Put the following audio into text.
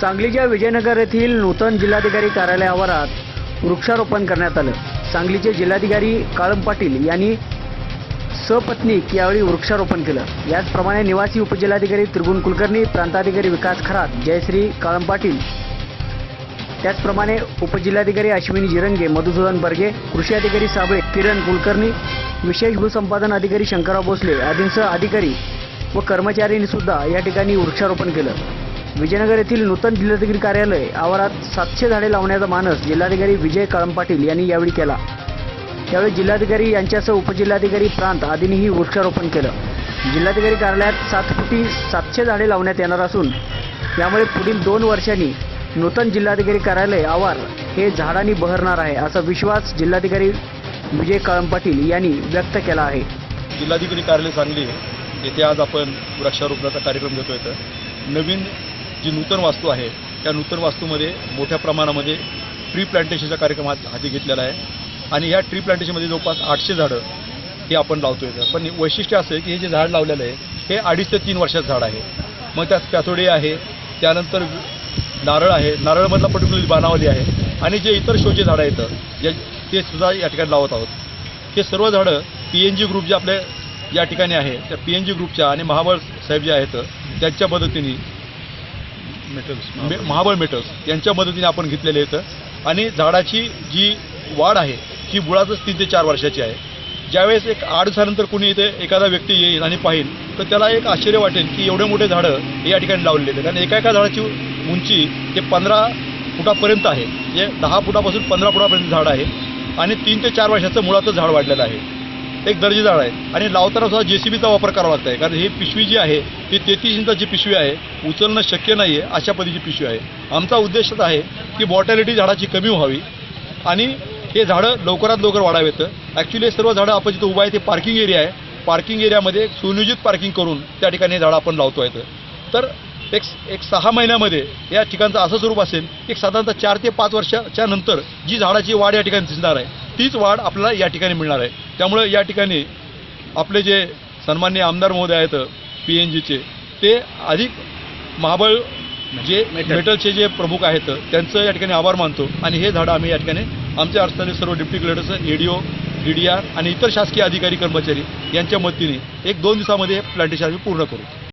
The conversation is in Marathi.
सांगलीच्या विजयनगर येथील नूतन जिल्हाधिकारी कार्यालय आवारात वृक्षारोपण करण्यात आलं. सांगलीचे जिल्हाधिकारी काळम पाटील यांनी सपत्नीक यावेळी वृक्षारोपण केलं. याचप्रमाणे निवासी उपजिल्हाधिकारी त्रिगुण कुलकर्णी प्रांताधिकारी विकास खरात जयश्री काळम पाटील त्याचप्रमाणे उपजिल्हाधिकारी अश्विनी जिरंगे मधुसूदन बर्गे कृषी अधिकारी साबळे किरण कुलकर्णी विशेष भूसंपादन अधिकारी शंकरराव भोसले आदींसह अधिकारी व कर्मचाऱ्यांनी सुद्धा या ठिकाणी वृक्षारोपण केलं. विजयनगर येथील नूतन जिल्हाधिकारी कार्यालय आवारात सातशे झाडे लावण्याचा मानस जिल्हाधिकारी विजय कळम पाटील यांनी यावेळी केला. त्यावेळी जिल्हाधिकारी यांच्यासह उपजिल्हाधिकारी प्रांत आदींनीही वृक्षारोपण केलं. जिल्हाधिकारी कार्यालयात सात फुटी सातशे झाडे लावण्यात येणार असून यामुळे पुढील दोन वर्षांनी नूतन जिल्हाधिकारी कार्यालय आवार हे झाडांनी बहरणार आहे असा विश्वास जिल्हाधिकारी विजय कळम पाटील यांनी व्यक्त केला आहे. जिल्हाधिकारी कार्यालय सांगली येथे आज आपण वृक्षारोपणाचा कार्यक्रम घेतो तर नवीन जी नूतन वास्तू आहे त्या नूतन वास्तूमध्ये मोठ्या प्रमाणामध्ये ट्री प्लांटेशनचा कार्यक्रम हाती घेतलेला आहे. आणि ह्या ट्री प्लांटेशनमध्ये जवळपास आठशे झाडं हे आपण लावतोय. तर पण वैशिष्ट्य असं आहे की हे जे झाड लावलेलं आहे हे अडीच ते तीन वर्षाचं झाड आहे. मग त्यात पॅथोडी आहे त्यानंतर नारळ आहे. नारळमधला पर्टिक्युलरली बाणावली आहे. आणि जे इतर शोचे झाडं आहेत जे ते सुद्धा या ठिकाणी लावत आहोत. हे सर्व झाडं पी एन जी ग्रुप जे आपल्या या ठिकाणी आहे त्या पी एन जी ग्रुपच्या आणि महाबळ साहेब जे आहेत त्यांच्या मदतीने मे- महाबळ. मेटल्स यांच्या मदतीने आपण घेतलेले आहेत आणि झाडाची जी वाढ आहे ही मुळातच तीन ते चार वर्षाची आहे. ज्यावेळेस एक आठ दिवसानंतर कोणी इथे एखादा व्यक्ती येईल आणि पाहिल तर त्याला एक आश्चर्य वाटेल की एवढे मोठे झाडं हे या ठिकाणी लावलेले आहेत. कारण एका एका झाडाची उंची ते पंधरा फुटापर्यंत आहे. म्हणजे दहा फुटापासून पंधरा फुटापर्यंत झाड आहे. आणि तीन ते चार वर्षाचं मुळातच झाड वाढलेलं आहे. एक दर्जे झाड आहे. आणि लावताना सुद्धा जे सी बीचा वापर करावा लागत आहे कारण ही पिशवी जी आहे ही तेहतीस इंचाची पिशवी आहे. उचलणं शक्य नाही आहे अशा पद्धतीची पिशवी आहे. आमचा उद्देशच आहे की मॉर्टॅलिटी झाडाची कमी व्हावी आणि हे झाडं लवकरात लवकर वाढावेत. ॲक्च्युली हे सर्व झाडं आपण जिथं उभं आहे ते पार्किंग एरिया आहे. पार्किंग एरियामध्ये सुनियोजित पार्किंग करून त्या ठिकाणी हे झाडं आपण लावतो आहेत तर एक एक सहा महिन्यामध्ये या ठिकाणचं असं स्वरूप असेल एक साधारणतः चार ते पाच वर्षाच्या नंतर जी झाडाची वाढ या ठिकाणी दिसणार आहे तीच वाढ आपल्याला या ठिकाणी मिळणार आहे. त्यामुळे या ठिकाणी आपले जे सन्मान्य आमदार महोदय आहेत पी एन जीचे ते अधिक महाबळ जे मेटलचे जे प्रमुख आहेत त्यांचं या ठिकाणी आभार मानतो. आणि हे झाडं आम्ही या ठिकाणी आमच्या अर्थाने सर्व deputy collectors A D O D D R आणि इतर शासकीय अधिकारी कर्मचारी यांच्या मदतीने एक दोन दिवसामध्ये हे प्लांटेशन आम्ही पूर्ण करू.